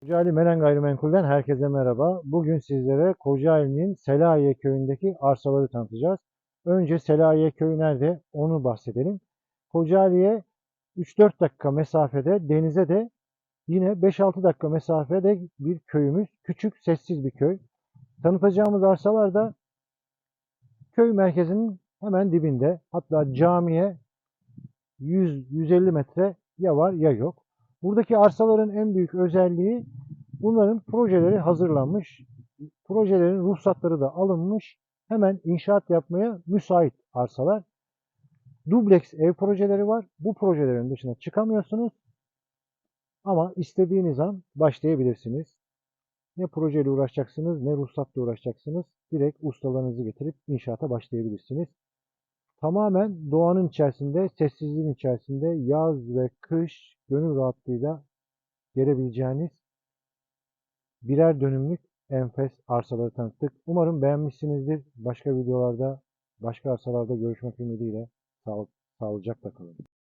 Kocaeli Meren Gayrimenkul'den herkese merhaba. Bugün sizlere Kocaeli'nin Selahiye köyündeki arsaları tanıtacağız. Önce Selahiye köyü nerede onu bahsedelim. Kocaeli'ye 3-4 dakika mesafede, denize de yine 5-6 dakika mesafede bir köyümüz. Küçük, sessiz bir köy. Tanıtacağımız arsalar da köy merkezinin hemen dibinde. Hatta camiye 100-150 metre ya var ya yok. Buradaki arsaların en büyük özelliği bunların projeleri hazırlanmış. Projelerin ruhsatları da alınmış. Hemen inşaat yapmaya müsait arsalar. Dubleks ev projeleri var. Bu projelerin dışına çıkamıyorsunuz. Ama istediğiniz an başlayabilirsiniz. Ne projeyle uğraşacaksınız ne ruhsatla uğraşacaksınız. Direkt ustalarınızı getirip inşaata başlayabilirsiniz. Tamamen doğanın içerisinde, sessizliğin içerisinde yaz ve kış gönül rahatlığıyla gelebileceğiniz birer dönümlük enfes arsaları tanıttık. Umarım beğenmişsinizdir. Başka videolarda, başka arsalarda görüşmek ümidiyle sağ, sağlıcakla kalın.